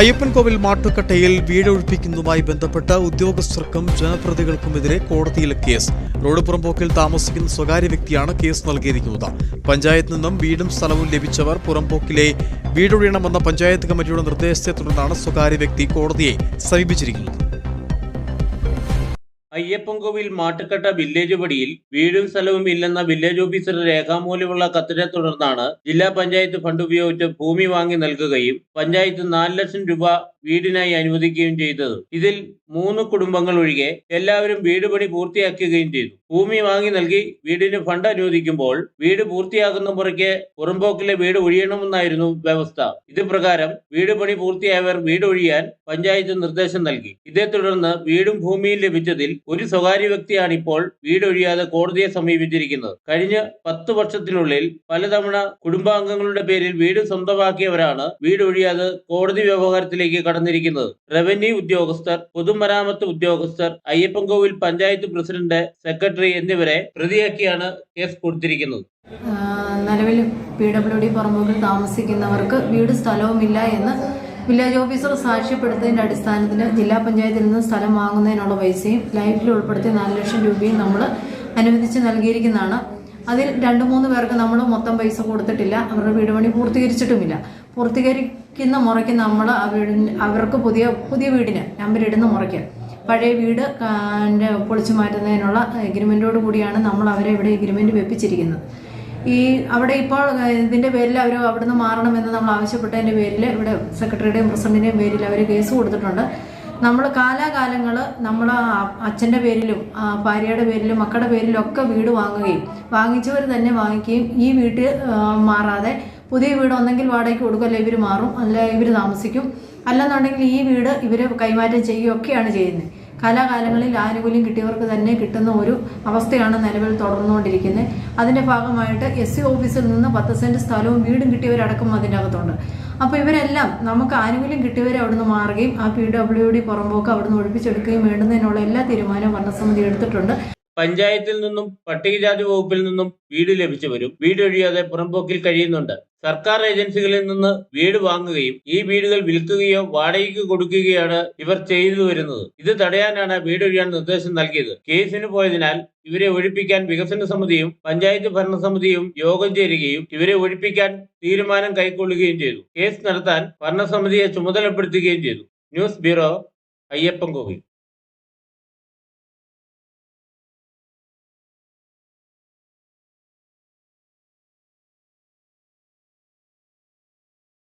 അയ്യപ്പൻകോവിൽ മാട്ടുക്കട്ടയിൽ വീടൊഴിപ്പിക്കുന്നതുമായി ബന്ധപ്പെട്ട് ഉദ്യോഗസ്ഥർക്കും ജനപ്രതികൾക്കുമെതിരെ കോടതിയിൽ കേസ്. റോഡ് പുറംപോക്കിൽ താമസിക്കുന്ന സ്വകാര്യ വ്യക്തിയാണ് കേസ് നൽകിയിരിക്കുന്നത്. പഞ്ചായത്തിൽ നിന്നും വീടും സ്ഥലവും ലഭിച്ചവർ പുറംപോക്കിലെ വീടൊഴിയണമെന്ന പഞ്ചായത്ത് കമ്മിറ്റിയുടെ നിർദ്ദേശത്തെ തുടർന്നാണ് സ്വകാര്യ വ്യക്തി കോടതിയെ സമീപിച്ചിരിക്കുന്നത്. അയ്യപ്പൻകോവിൽ മാട്ടുക്കട്ട വില്ലേജ് പടിയിൽ വീടും സ്ഥലവും ഇല്ലെന്ന വില്ലേജ് ഓഫീസർ രേഖാമൂലമുള്ള കത്തിനെ തുടർന്നാണ് ജില്ലാ പഞ്ചായത്ത് ഫണ്ട് ഉപയോഗിച്ച് ഭൂമി വാങ്ങി നൽകുകയും പഞ്ചായത്ത് നാല് ലക്ഷം രൂപ വീടിനായി അനുവദിക്കുകയും ചെയ്തത്. ഇതിൽ മൂന്ന് കുടുംബങ്ങൾ ഒഴികെ എല്ലാവരും വീട് പണി പൂർത്തിയാക്കുകയും ചെയ്തു. ഭൂമി വാങ്ങി നൽകി വീടിന് ഫണ്ട് അനുവദിക്കുമ്പോൾ വീട് പൂർത്തിയാകുന്ന മുറയ്ക്ക് പുറമ്പോക്കിലെ വീട് ഒഴിയണമെന്നായിരുന്നു വ്യവസ്ഥ. ഇത് പ്രകാരം വീട് പണി പൂർത്തിയായവർ വീട് ഒഴിയാൻ പഞ്ചായത്ത് നിർദ്ദേശം നൽകി. ഇതേ തുടർന്ന് വീടും ഭൂമിയും ലഭിച്ചതിൽ ഒരു സ്വകാര്യ വ്യക്തിയാണ് ഇപ്പോൾ വീടൊഴിയാതെ കോടതിയെ സമീപിച്ചിരിക്കുന്നത്. കഴിഞ്ഞ പത്ത് വർഷത്തിനുള്ളിൽ പലതവണ കുടുംബാംഗങ്ങളുടെ പേരിൽ വീട് സ്വന്തമാക്കിയവരാണ് വീടൊഴിയാതെ കോടതി വ്യവഹാരത്തിലേക്ക് കടന്നിരിക്കുന്നത്. റവന്യൂ ഉദ്യോഗസ്ഥർ പൊതുമരാമത്ത് ഉദ്യോഗസ്ഥർ അയ്യപ്പൻകോവിൽ പഞ്ചായത്ത് പ്രസിഡന്റ് സെക്രട്ടറി എന്നിവരെ പ്രതിയാക്കിയാണ് കേസ് കൊടുത്തിരിക്കുന്നത്. നിലവിൽ പി ഡബ്ല്യു ഡി പറമ്പുകളിൽ താമസിക്കുന്നവർക്ക് വീട് സ്ഥലവുമില്ല എന്ന് വില്ലേജ് ഓഫീസർ സാക്ഷ്യപ്പെടുത്തിയതിന്റെ അടിസ്ഥാനത്തിൽ ജില്ലാ പഞ്ചായത്തിൽ നിന്ന് സ്ഥലം വാങ്ങുന്നതിനുള്ള പൈസയും ലൈഫിൽ ഉൾപ്പെടുത്തി നാല് ലക്ഷം രൂപയും നമ്മൾ അനുവദിച്ച് നൽകിയിരിക്കുന്നതാണ്. അതിൽ രണ്ട് മൂന്ന് പേർക്ക് നമ്മൾ മൊത്തം പൈസ കൊടുത്തിട്ടില്ല. അവരുടെ വീട് പണി പൂർത്തീകരിച്ചിട്ടുമില്ല. പൂർത്തീകരിക്കുന്ന മുറയ്ക്ക് നമ്മൾ അവർക്ക് പുതിയ പുതിയ വീടിന് നമ്പർ ഇടുന്ന മുറയ്ക്ക്. പഴയ വീട് പൊളിച്ചു മാറ്റുന്നതിനുള്ള എഗ്രിമെന്റോട് കൂടിയാണ് നമ്മൾ അവരെ ഇവിടെ എഗ്രിമെന്റ് വെപ്പിച്ചിരിക്കുന്നത്. ഈ അവിടെ ഇപ്പോൾ ഇതിന്റെ പേരിൽ അവർ അവിടുന്ന് മാറണമെന്ന് നമ്മൾ ആവശ്യപ്പെട്ടതിന്റെ പേരിൽ ഇവിടെ സെക്രട്ടറിയുടെയും പ്രസിഡന്റിന്റെയും പേരിൽ അവർ കേസ് കൊടുത്തിട്ടുണ്ട്. നമ്മൾ കാലാകാലങ്ങൾ നമ്മൾ അച്ഛന്റെ പേരിലും ഭാര്യയുടെ പേരിലും മക്കളുടെ പേരിലും ഒക്കെ വീട് വാങ്ങുകയും വാങ്ങിച്ചവർ തന്നെ വാങ്ങിക്കുകയും ഈ വീട്ടിൽ മാറാതെ പുതിയ വീട് ഒന്നെങ്കിൽ വാടകയ്ക്ക് കൊടുക്കും അല്ലെങ്കിൽ ഇവർ മാറും. അല്ല ഇവർ താമസിക്കും. അല്ലെന്നുണ്ടെങ്കിൽ ഈ വീട് ഇവർ കൈമാറ്റം ചെയ്യുകയൊക്കെയാണ് ചെയ്യുന്നത്. കാലാകാലങ്ങളിൽ ആനുകൂല്യം കിട്ടിയവർക്ക് തന്നെ കിട്ടുന്ന ഒരു അവസ്ഥയാണ് നിലവിൽ തുടർന്നുകൊണ്ടിരിക്കുന്നത്. അതിന്റെ ഭാഗമായിട്ട് എസ് സി ഓഫീസിൽ നിന്ന് പത്ത് സെന്റ് സ്ഥലവും വീടും കിട്ടിയവരടക്കം അതിന്റെ അകത്തുണ്ട് അപ്പോൾ ഇവരെല്ലാം നമുക്ക് ആനുകൂല്യം കിട്ടിയവരെ അവിടുന്ന് മാറുകയും ആ പി ഡബ്ല്യു ഡി പുറമ്പോക്ക് അവിടുന്ന് ഒഴിപ്പിച്ചെടുക്കുകയും വേണ്ടുന്നതിനുള്ള എല്ലാ തീരുമാനവും ഭരണസമിതി എടുത്തിട്ടുണ്ട്. പഞ്ചായത്തിൽ നിന്നും പട്ടികജാതി വകുപ്പിൽ നിന്നും വീട് ലഭിച്ചവരും വീട് ഒഴിയാതെ പുറംപോക്കിൽ കഴിയുന്നുണ്ട്. സർക്കാർ ഏജൻസികളിൽ നിന്ന് വീട് വാങ്ങുകയും ഈ വീടുകൾ വിൽക്കുകയോ വാടകയ്ക്ക് കൊടുക്കുകയാണ് ഇവർ ചെയ്തു വരുന്നത്. ഇത് തടയാനാണ് വീടൊഴിയാൻ നിർദ്ദേശം നൽകിയത്. കേസിന് പോയതിനാൽ ഇവരെ ഒഴിപ്പിക്കാൻ വികസന സമിതിയും പഞ്ചായത്ത് ഭരണസമിതിയും യോഗം ചേരുകയും ഇവരെ ഒഴിപ്പിക്കാൻ തീരുമാനം കൈക്കൊള്ളുകയും ചെയ്തു. കേസ് നടത്താൻ ഭരണസമിതിയെ ചുമതലപ്പെടുത്തുകയും ചെയ്തു. News bureau Ayyappankovil.